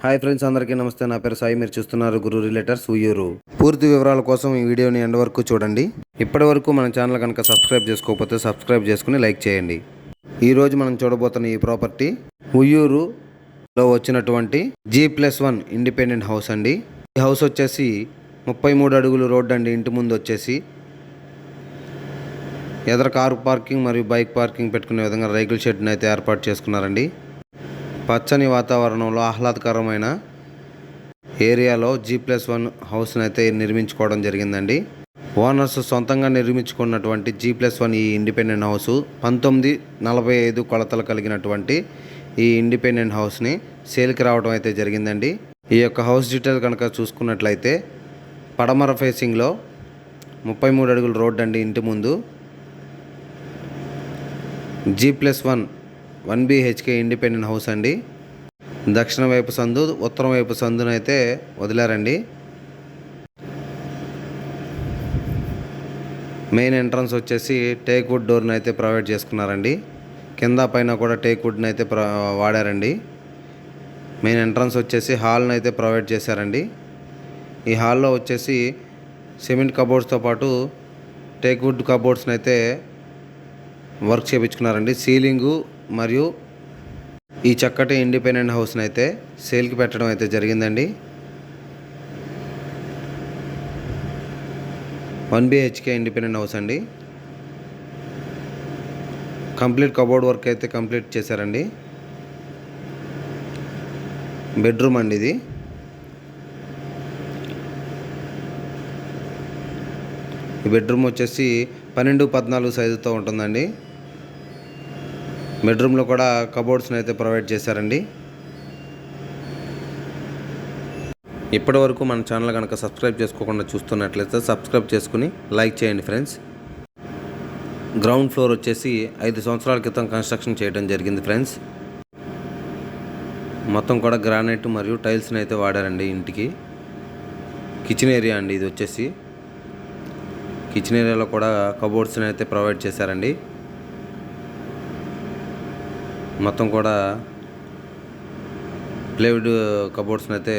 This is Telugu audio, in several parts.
హాయ్ ఫ్రెండ్స్ అందరికీ నమస్తే. నా పేరు సాయి. మీరు చూస్తున్నారు గురు రిలేటర్స్ ఉయ్యూరు. పూర్తి వివరాల కోసం ఈ వీడియోని ఎండ్ వరకు చూడండి. ఇప్పటి వరకు మన ఛానల్ కనుక సబ్స్క్రైబ్ చేసుకోకపోతే సబ్స్క్రైబ్ చేసుకుని లైక్ చేయండి. ఈరోజు మనం చూడబోతున్న ఈ ప్రాపర్టీ ఉయ్యూరులో వచ్చినటువంటి G plus one independent house అండి. ఈ హౌస్ వచ్చేసి ముప్పై మూడు అడుగులు రోడ్ అండి. ఇంటి ముందు వచ్చేసి ఎదర కారు పార్కింగ్ మరియు బైక్ పార్కింగ్ పెట్టుకునే విధంగా రైతుల షెడ్ని అయితే ఏర్పాటు చేసుకున్నారండి. పచ్చని వాతావరణంలో ఆహ్లాదకరమైన ఏరియాలో జీ ప్లస్ వన్ హౌస్ని అయితే నిర్మించుకోవడం జరిగిందండి. ఓనర్స్ సొంతంగా నిర్మించుకున్నటువంటి జీ ప్లస్ వన్ ఈ ఇండిపెండెంట్ హౌస్ పంతొమ్మిది నలభై ఐదు కొలతలు కలిగినటువంటి ఈ ఇండిపెండెంట్ హౌస్ని సేల్కి రావడం అయితే జరిగిందండి. ఈ యొక్క హౌస్ డీటెయిల్ కనుక చూసుకున్నట్లయితే పడమర ఫేసింగ్లో ముప్పై మూడు అడుగుల రోడ్ అండి ఇంటి ముందు. G plus one one BHK independent house అండి. దక్షిణ వైపు సందు ఉత్తరం వైపు సందునైతే వదిలారండి. మెయిన్ ఎంట్రన్స్ వచ్చేసి టేక్ వుడ్ డోర్ని అయితే ప్రొవైడ్ చేసుకున్నారండి. కింద పైన కూడా టేక్ వుడ్ని అయితే వాడారండి. మెయిన్ ఎంట్రన్స్ వచ్చేసి హాల్ని అయితే ప్రొవైడ్ చేశారండి. ఈ హాల్లో వచ్చేసి సిమెంట్ కబోర్డ్స్తో పాటు టేక్ వుడ్ కబోర్డ్స్ని అయితే వర్క్ చేయించుకున్నారండి సీలింగు మరియు ఈ చక్కటి ఇండిపెండెంట్ హౌస్ని అయితే సేల్కి పెట్టడం అయితే జరిగిందండి. వన్ బిహెచ్కే ఇండిపెండెంట్ హౌస్ అండి. కంప్లీట్ కబోర్డ్ వర్క్ అయితే కంప్లీట్ చేశారండి. బెడ్రూమ్ అండి ఇది. ఈ బెడ్రూమ్ వచ్చేసి పన్నెండు పద్నాలుగు సైజుతో ఉంటుందండి. బెడ్రూమ్లో కూడా కబోర్డ్స్ని అయితే ప్రొవైడ్ చేశారండి. ఇప్పటి వరకు మన ఛానల్ కనుక సబ్స్క్రైబ్ చేసుకోకుండా చూస్తున్నట్లయితే సబ్స్క్రైబ్ చేసుకుని లైక్ చేయండి ఫ్రెండ్స్. గ్రౌండ్ ఫ్లోర్ వచ్చేసి ఐదు సంవత్సరాల క్రితం కన్స్ట్రక్షన్ చేయడం జరిగింది ఫ్రెండ్స్. మొత్తం కూడా గ్రానైట్ మరియు టైల్స్ని అయితే వాడారండి ఇంటికి. కిచెన్ ఏరియా అండి ఇది వచ్చేసి. కిచెన్ ఏరియాలో కూడా కబోర్డ్స్ని అయితే ప్రొవైడ్ చేశారండి. మొత్తం కూడా ప్లేవుడ్ కబోర్డ్స్ని అయితే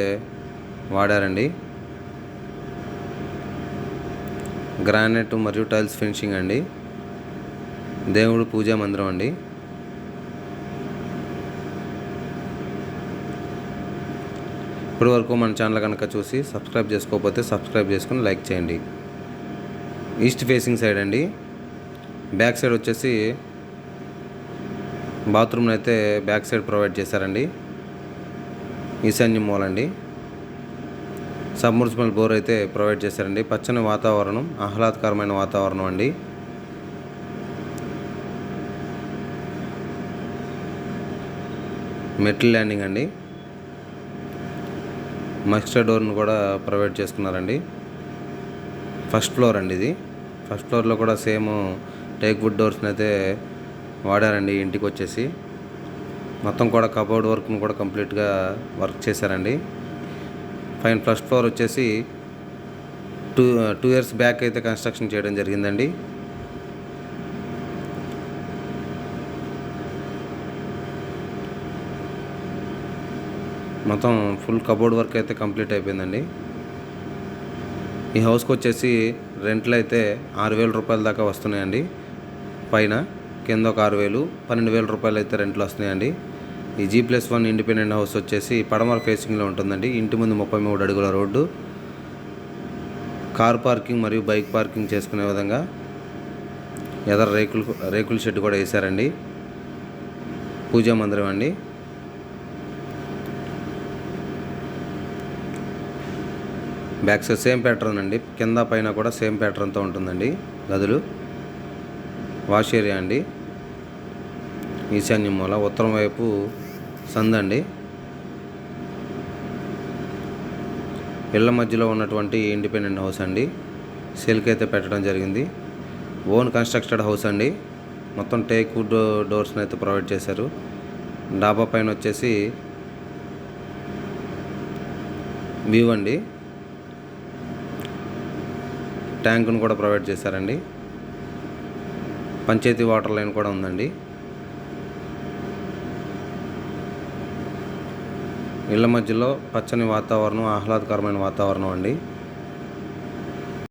వాడారండి. గ్రానైట్ మరియు టైల్స్ ఫినిషింగ్ అండి. దేవుడు పూజా మందిరం అండి. ఇప్పటి వరకు మన ఛానల్ కనుక చూసి సబ్స్క్రైబ్ చేసుకోకపోతే సబ్స్క్రైబ్ చేసుకుని లైక్ చేయండి. ఈస్ట్ ఫేసింగ్ సైడ్ అండి. బ్యాక్ సైడ్ వచ్చేసి బాత్రూమ్ని అయితే బ్యాక్ సైడ్ ప్రొవైడ్ చేశారండి. ఈశాన్య మూల అండి. సబ్మర్సిబుల్ బోర్ అయితే ప్రొవైడ్ చేశారండి. పచ్చని వాతావరణం ఆహ్లాదకరమైన వాతావరణం అండి. మెటల్ ల్యాండింగ్ అండి. మస్టర్ డోర్ను కూడా ప్రొవైడ్ చేసుకున్నారండి ఫస్ట్ ఫ్లోర్ అండి ఇది. ఫస్ట్ ఫ్లోర్లో కూడా సేమ్ టేక్ వుడ్ డోర్స్ని అయితే వాడారండి ఇంటికి వచ్చేసి. మొత్తం కూడా కబోర్డ్ వర్క్ను కూడా కంప్లీట్గా వర్క్ చేశారండి. పైన ఫస్ట్ ఫ్లోర్ వచ్చేసి టూ టూ ఇయర్స్ బ్యాక్ అయితే కన్స్ట్రక్షన్ చేయడం జరిగిందండి. మొత్తం ఫుల్ కబోర్డ్ వర్క్ అయితే కంప్లీట్ అయిపోయిందండి. ఈ హౌస్కి వచ్చేసి రెంట్లు అయితే ఆరు వేల రూపాయల దాకా వస్తున్నాయండి. పైన కింద ఒక ఆరు వేలు పన్నెండు వేల రూపాయలు అయితే రెంట్లు వస్తున్నాయండి. ఈ G plus one independent house వచ్చేసి పడమర ఫేసింగ్లో ఉంటుందండి. ఇంటి ముందు ముప్పై మూడు అడుగుల రోడ్డు. కార్ పార్కింగ్ మరియు బైక్ పార్కింగ్ చేసుకునే విధంగా ఎదర రేకులు రేకుల షెడ్ కూడా వేశారండి. పూజా మందిరం అండి. బ్యాక్ సైడ్ సేమ్ ప్యాటర్న్ అండి. కింద పైన కూడా సేమ్ ప్యాటర్న్తో ఉంటుందండి గదులు. వాష్ ఏరియా అండి. ఈశాన్యం మూల ఉత్తరం వైపు సందండి ఇళ్ళ మధ్యలో ఉన్నటువంటి ఇండిపెండెంట్ హౌస్ అండి. సేల్కి అయితే పెట్టడం జరిగింది. ఓన్ కన్స్ట్రక్టెడ్ హౌస్ అండి. మొత్తం టేక్ వుడ్ డోర్స్ని అయితే ప్రొవైడ్ చేశారు. డాబా పైన వచ్చేసి వ్యూ అండి. ట్యాంకును కూడా ప్రొవైడ్ చేశారండి. పంచాయతీ వాటర్ లైన్ కూడా ఉందండి. ఇళ్ళ మధ్యలో పచ్చని వాతావరణం ఆహ్లాదకరమైన వాతావరణం అండి.